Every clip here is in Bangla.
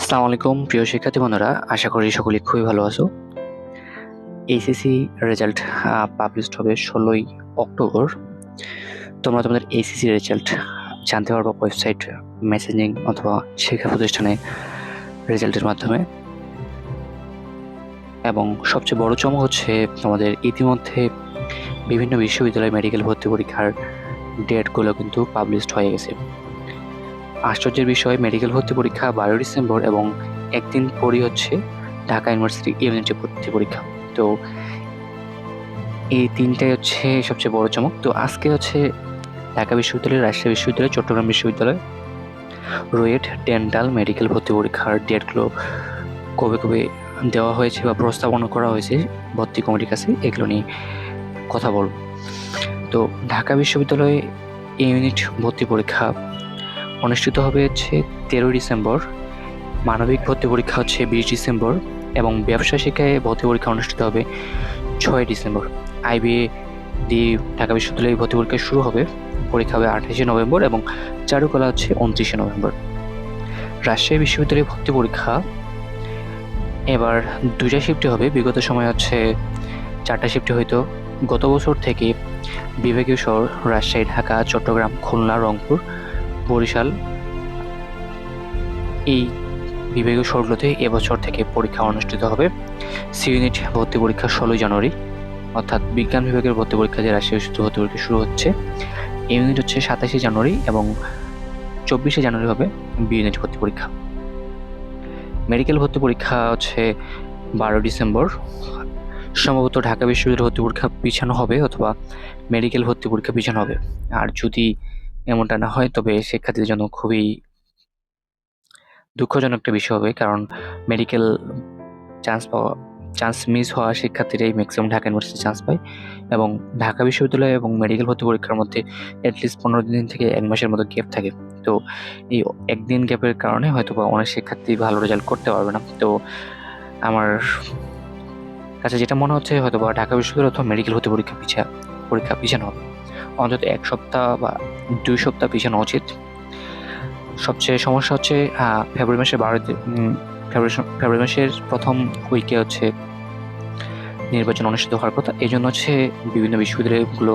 আসসালামু আলাইকুম, প্রিয় শিক্ষার্থী বন্ধুরা। আশা করি সকলে খুবই ভালো আছো। এইচএসসি রেজাল্ট পাবলিশড হবে ষোলোই অক্টোবর। তোমরা তোমাদের এইচএসসি রেজাল্ট জানতে পারব ওয়েবসাইট মেসেজিং অথবা শিক্ষা প্রতিষ্ঠানে রেজাল্টের মাধ্যমে। এবং সবচেয়ে বড় চমক হচ্ছে তোমাদের ইতিমধ্যে বিভিন্ন বিশ্ববিদ্যালয় মেডিকেল ভর্তি পরীক্ষার ডেটগুলো কিন্তু পাবলিশড হয়ে গেছে। আশ্চর্যের বিষয় মেডিকেল ভর্তি পরীক্ষা বারোই ডিসেম্বর এবং একদিন পরই হচ্ছে ঢাকা ইউনিভার্সিটি ইউনিটি ভর্তি পরীক্ষা। তো এই তিনটাই হচ্ছে সবচেয়ে বড় চমক। তো আজকে হচ্ছে ঢাকা বিশ্ববিদ্যালয়, রাজশাহী বিশ্ববিদ্যালয়, চট্টগ্রাম বিশ্ববিদ্যালয়, রোয়েট, ডেন্টাল মেডিকেল ভর্তি পরীক্ষার ডেটগুলো কবে কবে দেওয়া হয়েছে বা প্রস্তাবনা করা হয়েছে ভর্তি কমিটির কাছে, এগুলো নিয়ে কথা বলব। তো ঢাকা বিশ্ববিদ্যালয়ে ইউনিট ভর্তি পরীক্ষা অনুষ্ঠিত হবে হচ্ছে তেরোই ডিসেম্বর। মানবিক ভর্তি পরীক্ষা হচ্ছে বিশ ডিসেম্বর এবং ব্যবসা শিক্ষায় ভর্তি পরীক্ষা অনুষ্ঠিত হবে ছয় ডিসেম্বর। আইবিএ দি ঢাকা বিশ্ববিদ্যালয়ে ভর্তি পরীক্ষা শুরু হবে। পরীক্ষা হবে আঠাশে নভেম্বর এবং চারুকলা হচ্ছে উনত্রিশে নভেম্বর। রাজশাহী বিশ্ববিদ্যালয়ে ভর্তি পরীক্ষা। এবার দুইটা শিফটে হবে। বিগত সময় হচ্ছে চারটা শিফটে হয়তো গত বছর থেকে বিভাগীয় শহর রাজশাহী, ঢাকা, চট্টগ্রাম, খুলনা, রংপুর বরিশাল। এই বিভাগীয় শহরগুলোতে এবছর থেকে পরীক্ষা অনুষ্ঠিত হবে। সি ইউনিট ভর্তি পরীক্ষা ষোলোই জানুয়ারি। অর্থাৎ বিজ্ঞান বিভাগের ভর্তি পরীক্ষা যে বিশ্ববিদ্যালয় ভর্তি পরীক্ষা শুরু হচ্ছে, এই ইউনিট হচ্ছে সাতাশে জানুয়ারি এবং চব্বিশে জানুয়ারি হবে বি ইউনিট ভর্তি পরীক্ষা। মেডিকেল ভর্তি পরীক্ষা হচ্ছে বারো ডিসেম্বর। সম্ভবত ঢাকা বিশ্ববিদ্যালয় ভর্তি পরীক্ষা পিছানো হবে অথবা মেডিকেল ভর্তি পরীক্ষা পিছানো হবে। আর যদি এমনটা না হয়, তবে শিক্ষার্থীদের জন্য খুবই দুঃখজনক একটা বিষয় হবে, কারণ মেডিকেল চান্স পাওয়া চান্স মিস হওয়া শিক্ষার্থীরাই ম্যাক্সিমাম ঢাকা ইউনিভার্সিটি চান্স পায় এবং ঢাকা বিশ্ববিদ্যালয় এবং মেডিকেল ভর্তি পরীক্ষার মধ্যে অ্যাটলিস্ট পনেরো দিন থেকে এক মাসের মতো গ্যাপ থাকে। তো এই একদিন গ্যাপের কারণে হয়তো বা অনেক শিক্ষার্থী ভালো রেজাল্ট করতে পারবে না। তো আমার কাছে যেটা মনে হচ্ছে হয়তো বা ঢাকা বিশ্ববিদ্যালয় অথবা মেডিকেল ভর্তি পরীক্ষা পিছা, পরীক্ষা পিছানো হবে। অন্তত এক সপ্তাহ বা দুই সপ্তাহ পিছানো উচিত। সবচেয়ে সমস্যা হচ্ছে ফেব্রুয়ারি মাসের বারো ফেব্রুয়ারি ফেব্রুয়ারি মাসের প্রথম উইকে হচ্ছে নির্বাচন অনুষ্ঠিত হওয়ার কথা। এই জন্য হচ্ছে বিভিন্ন বিশ্ববিদ্যালয়গুলো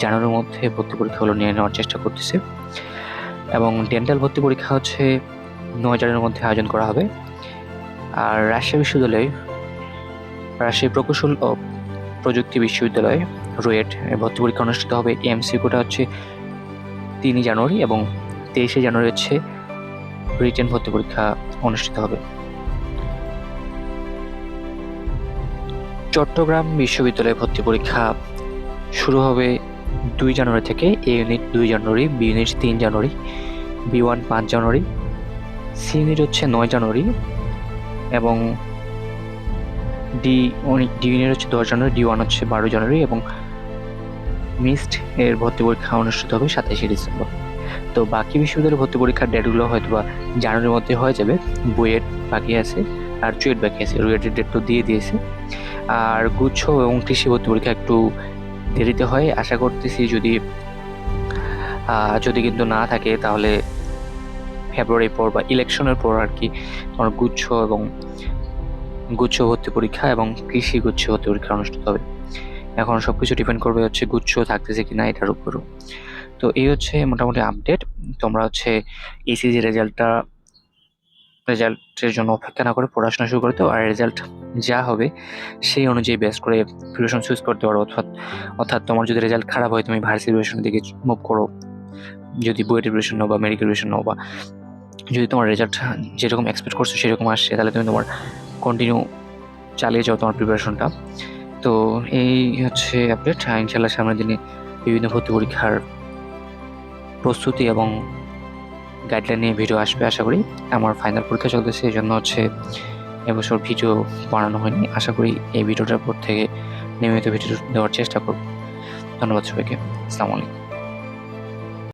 জানুয়ারির মধ্যে ভর্তি পরীক্ষাগুলো নিয়ে নেওয়ার চেষ্টা করতেছে। এবং ডেন্টাল ভর্তি পরীক্ষা হচ্ছে নয় জানুয়ারির মধ্যে আয়োজন করা হবে। আর রাজশাহী বিশ্ববিদ্যালয়, রাজশাহী প্রকৌশল ও প্রযুক্তি বিশ্ববিদ্যালয় রুয়েট ভর্তি পরীক্ষা অনুষ্ঠিত হবে। এমসিকিউটা হচ্ছে তিনই জানুয়ারি এবং তেইশে জানুয়ারি হচ্ছে রিটেন ভর্তি পরীক্ষা অনুষ্ঠিত হবে। চট্টগ্রাম বিশ্ববিদ্যালয়ে ভর্তি পরীক্ষা শুরু হবে দুই জানুয়ারি থেকে, এ ইউনিট দুই জানুয়ারি, বি ইউনিট তিন জানুয়ারি, বি ওয়ান পাঁচ জানুয়ারি, সি ইউনিট হচ্ছে নয় জানুয়ারি এবং ডি ডি ইউনিট হচ্ছে দশ জানুয়ারি, ডি ওয়ান হচ্ছে বারো জানুয়ারি এবং মিসড এর ভর্তি পরীক্ষা অনুষ্ঠিত হবে সাতাশে ডিসেম্বর। তো বাকি বিশ্ববিদ্যালয়ের ভর্তি পরীক্ষার ডেটগুলো হয়তো বা জানুয়ারির মধ্যে হয়ে যাবে। বুয়েট বাকি আছে আর চুয়েট বাকি আছে। রুয়েটের ডেট তো দিয়ে দিয়েছে। আর গুচ্ছ এবং কৃষি ভর্তি পরীক্ষা একটু দেরিতে হয়। আশা করতেছি যদি যদি কিন্তু না থাকে তাহলে ফেব্রুয়ারি পর বা ইলেকশনের পর আর কি তোমার গুচ্ছ এবং গুচ্ছ ভর্তি পরীক্ষা এবং কৃষি গুচ্ছ ভর্তি পরীক্ষা অনুষ্ঠিত হবে। এখন সব কিছু ডিপেন্ড করবে হচ্ছে গুচ্ছ থাকতেছে কিনা এটার উপরও। তো এই হচ্ছে মোটামুটি আপডেট তোমরা হচ্ছে এসিজি রেজাল্টটা রেজাল্টের জন্য অপেক্ষা না করে পড়াশোনা শুরু করতে আর রেজাল্ট যা হবে, সেই অনুযায়ী বেস করে প্রিপারেশন চুজ করতে পারো। অর্থাৎ অর্থাৎ তোমার যদি রেজাল্ট খারাপ হয়, তুমি ভার্সিটি প্রিপারেশনের দিকে মুভ করো। যদি বুয়েটের প্রিপারেশন নাও বা মেডিকেল প্রিপারেশন নাও বা যদি তোমার রেজাল্ট যেরকম এক্সপেক্ট করছ সেরকম আসছে, তাহলে তুমি তোমার কন্টিনিউ চালিয়ে যাও তোমার প্রিপারেশনটা তো এই হচ্ছে আপডেট ইনশাল্লাহ সামনের দিনে বিভিন্ন ভর্তি পরীক্ষার প্রস্তুতি এবং গাইডলাইন নিয়ে ভিডিও আসবে আশা করি। আমার ফাইনাল পরীক্ষা চলতেছে, এই জন্য হচ্ছে এবছর ভিডিও বানানো হয়নি। আশা করি এই ভিডিওটার পর থেকে নিয়মিত ভিডিও দেওয়ার চেষ্টা করব। ধন্যবাদ সবাইকে। আসসালামু আলাইকুম।